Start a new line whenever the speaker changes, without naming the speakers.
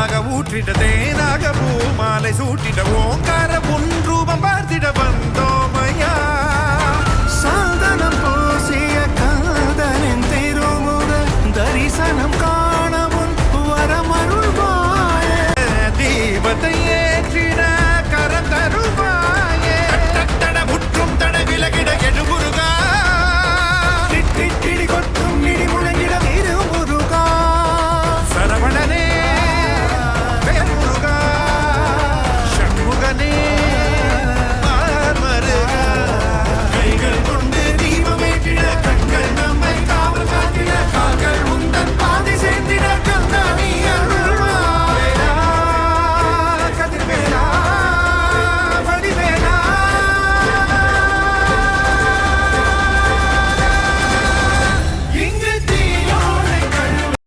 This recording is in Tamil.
தேனாக ஊற்றிட்ட தேனாக பூ மாலை சூட்டிட்ட ஓங்கார புல்